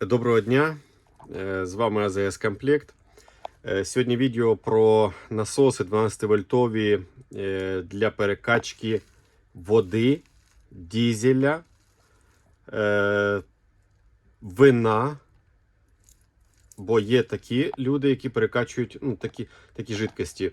Доброго дня! Е, З вами АЗС Комплект. Е, Сьогодні відео про насоси 12-вольтові е, для перекачки води, дізеля, вина. Бо є такі люди, які перекачують ну, такі, такі жидкості,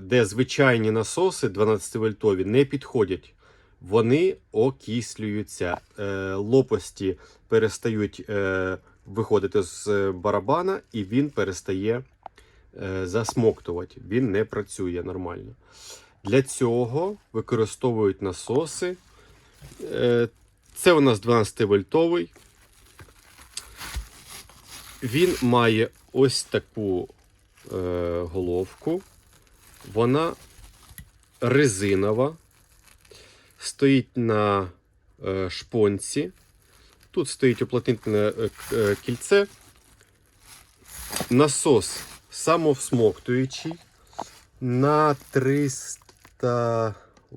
де звичайні насоси 12-вольтові не підходять. Вони окислюються, е, лопасті перестають е, виходити з барабана, і він перестає е, засмоктувати. Він не працює нормально. Для цього використовують насоси. Це у нас 12-вольтовий. Він має ось таку головку. Вона резинова, стоїть на е, шпонці. Тут стоїть уплотнительне е, е, кільце. Насос самовсмоктуючий на 300, е,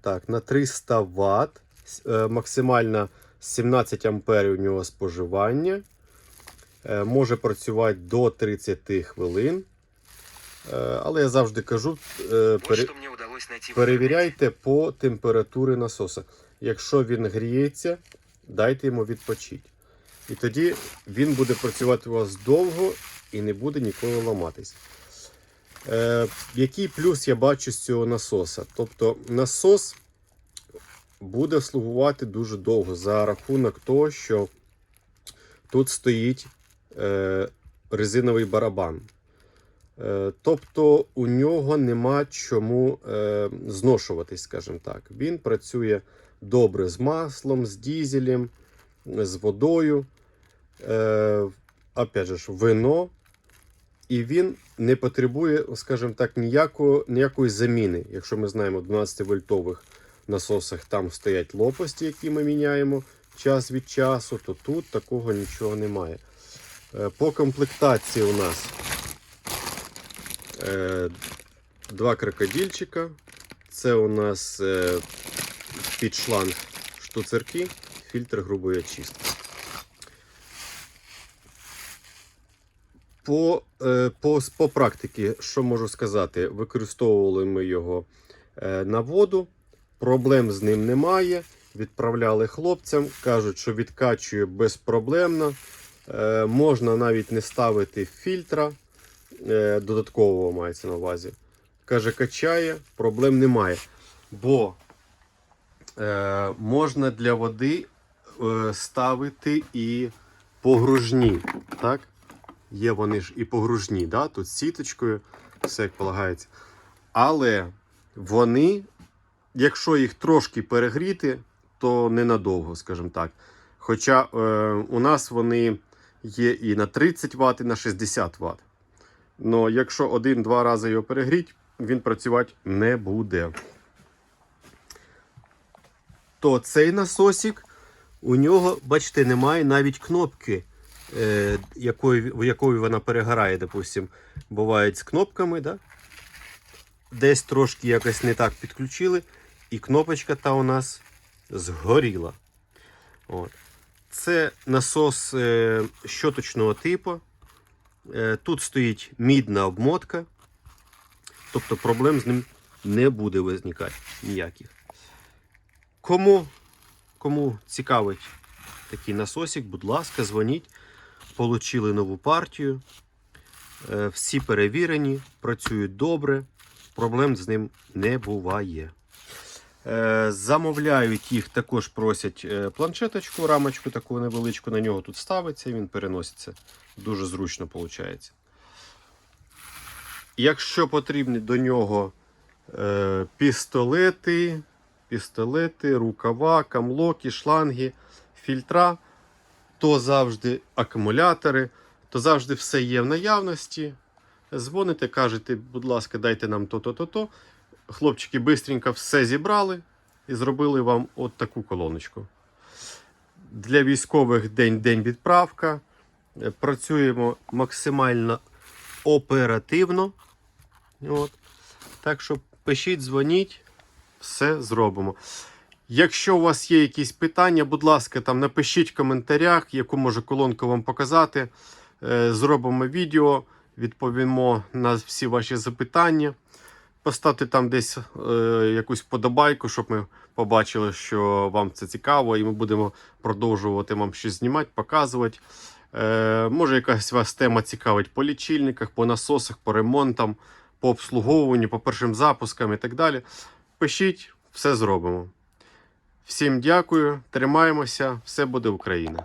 так, на 300 Вт. Максимально 17 амперів у нього споживання. Може працювати до 30 хвилин. Е, Але я завжди кажу, е, пере-. Перевіряйте по температурі насоса. Якщо він гріється, дайте йому відпочити. І тоді він буде працювати у вас довго і не буде ніколи ламатись. Е, який плюс я бачу з цього насоса? Тобто насос буде слугувати дуже довго за рахунок того, що тут стоїть е, резиновий барабан. Е, Тобто у нього нема чому е, зношуватись, скажімо так. Він працює добре з маслом, з дізелем, з водою. Е, опять же, вино. І він не потребує, скажімо так, ніякого, ніякої заміни. Якщо ми знаємо, в 12-вольтових насосах там стоять лопасті, які ми міняємо час від часу, то тут такого нічого немає. По комплектації у нас Два крокодильчика. Це у нас е, під шланг штуцерки, фільтр грубої очистки. По, е, по, по практиці, що можу сказати, використовували ми його е, на воду, проблем з ним немає. Відправляли хлопцям, кажуть, що відкачує безпроблемно. Е, можна навіть не ставити фільтра е, додаткового мається на увазі. Каже, качає, проблем немає. Бо е, можна для води е, ставити і погружні. Так? Є вони ж і погружні, да? тут з сіточкою, все як полагається. Але вони, якщо їх трошки перегріти, то ненадовго, скажімо так. Хоча е, у нас вони є і на 30 Вт, і на 60 Вт. Но якщо один-два рази його перегріть, він працювати не буде. То цей насосик, у нього, бачите, немає навіть кнопки, е, якої, в якої вона перегорає, допустим. Бувають з кнопками, да? десь трошки якось не так підключили, і кнопочка та у нас згоріла. От. Це насос е, щоточного типу. Е, Тут стоїть мідна обмотка, тобто проблем з ним не буде виникати ніяких. Кому, кому цікавить такий насосик, будь ласка, дзвоніть. Получили нову партію. Е, Всі перевірені, працюють добре, проблем з ним не буває. Е, Замовляють їх, також просять е, планшеточку, рамочку таку невеличку, на нього тут ставиться, він переноситься. Дуже зручно виходить. Якщо потрібні до нього е, пістолети, пістолети, рукава, камлоки, шланги, фільтра, то завжди акумулятори, то завжди все є в наявності. Дзвоните, кажете, будь ласка, дайте нам то-то-то-то. Хлопчики бистренько все зібрали і зробили вам от таку колоночку. Для військових день-день відправка. Е, Працюємо максимально оперативно. От. Так що пишіть, дзвоніть, все зробимо. Якщо у вас є якісь питання, будь ласка, там напишіть в коментарях, яку може колонку вам показати. Е, Зробимо відео, відповімо на всі ваші запитання. Поставте там десь е, якусь подобайку, щоб ми побачили, що вам це цікаво, і ми будемо продовжувати вам щось знімати, показувати. Е, може, якась вас тема цікавить по лічильниках, по насосах, по ремонтам, по обслуговуванню, по першим запускам і так далі. Пишіть, все зробимо. Всім дякую, тримаємося, все буде Україна!